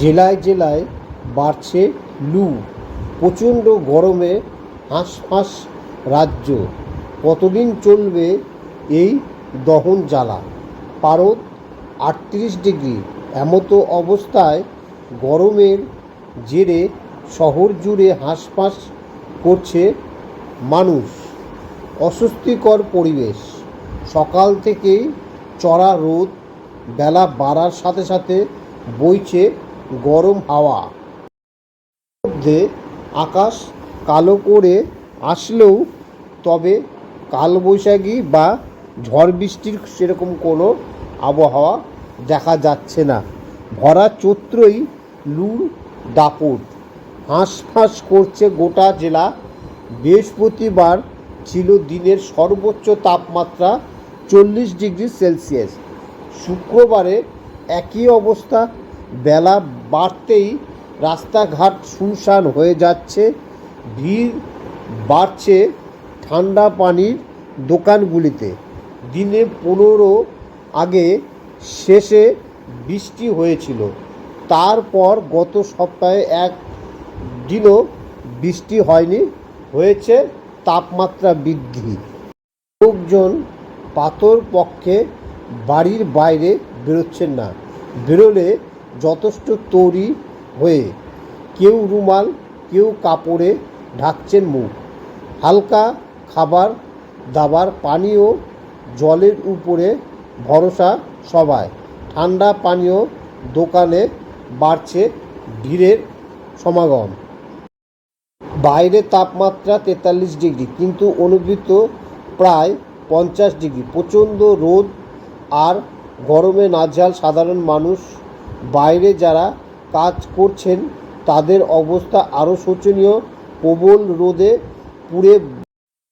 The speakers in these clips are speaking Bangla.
জেলায় জেলায় বাড়ছে লু। প্রচণ্ড গরমে হাঁসফাঁস রাজ্য। কতদিন চলবে এই দহন জ্বালা? পারদ, আটত্রিশ ডিগ্রি। এমতো অবস্থায় গরমের জেরে শহর জুড়ে হাঁসফাঁস করছে মানুষ। অস্বস্তিকর পরিবেশ। সকাল থেকেই চড়া রোদ বেলা বাড়ার সাথে সাথে বইছে গরম হাওয়া। মধ্যে আকাশ কালো করে আসলেও তবে কালবৈশাখী বা ঝড় বৃষ্টির সেরকম কোনো আবহাওয়া দেখা যাচ্ছে না। ভরা চৈত্রই লুর দাপট। হাঁসফাঁস করছে গোটা জেলা। বৃহস্পতিবার ছিল দিনের সর্বোচ্চ তাপমাত্রা চল্লিশ ডিগ্রি সেলসিয়াস। শুক্রবারে একই অবস্থা বেলা বাড়তেই রাস্তাঘাট শুনশান হয়ে যাচ্ছে, ভিড় বাড়ছে ঠান্ডা পানির দোকানগুলিতে। দিনে পনেরো আগে শেষে বৃষ্টি হয়েছিল। তারপর গত সপ্তাহে এক দিনও বৃষ্টি হয়নি, হয়েছে তাপমাত্রা বৃদ্ধি। লোকজন পাতর পক্ষে বাড়ির বাইরে বেরোচ্ছেন না। বেরোলে যথেষ্ট তৈরি হয়ে কেউ রুমাল, কেউ কাপড়ে ঢাকছেন মুখ। হালকা খাবার দাবার পানীয় জলের উপরে ভরসা সবাই। ঠান্ডা পানীয় দোকানে বাড়ছে ভিড়ের সমাগম। বাইরে তাপমাত্রা তেতাল্লিশ ডিগ্রি, কিন্তু অনুভূত প্রায় পঞ্চাশ ডিগ্রি। প্রচণ্ড রোদ আর গরমে নাজেহাল সাধারণ মানুষ বাইরে যারা কাজ করছেন, তাদের অবস্থা আরও শোচনীয়। প্রবল রোদে পুড়ে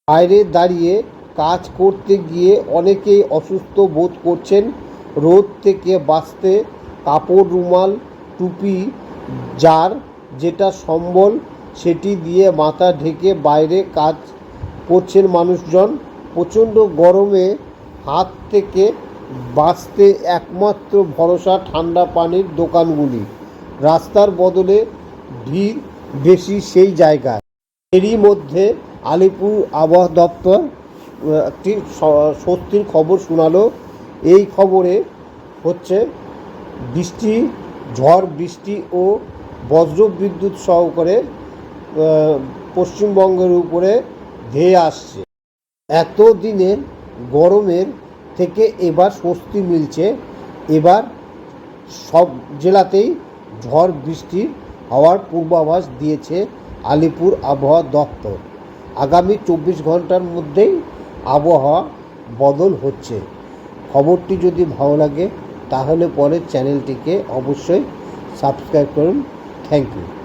বাইরে দাঁড়িয়ে কাজ করতে গিয়ে অনেকেই অসুস্থ বোধ করছেন। রোদ থেকে বাঁচতে কাপড়, রুমাল, টুপি যার যেটা সম্বল, সেটি দিয়ে মাথা ঢেকে বাইরে কাজ করছেন মানুষজন। প্রচণ্ড গরমে হাত থেকে বাঁচতে একমাত্র ভরসা ঠান্ডা পানির দোকানগুলি। রাস্তার বদলে ভিড় বেশি সেই জায়গায়। এরই মধ্যে আলিপুর আবহাওয়া দপ্তর একটি স্বস্তির খবর শোনালো। এই খবরে হচ্ছে, বৃষ্টি, ঝড়, বৃষ্টি ও বজ্র বিদ্যুৎ সহকারে পশ্চিমবঙ্গের উপরে ধেয়ে আসছে। এতদিনের গরমের থেকে এবার স্বস্তি মিলছে। এবার সব জেলাতেই ঝড় বৃষ্টি হওয়ার পূর্বাভাস দিয়েছে আলিপুর আবহাওয়া দপ্তর। আগামী চব্বিশ ঘণ্টার মধ্যেই আবহাওয়া বদল হচ্ছে। খবরটি যদি ভালো লাগে, তাহলে পরে চ্যানেলটিকে অবশ্যই সাবস্ক্রাইব করুন। Thank you.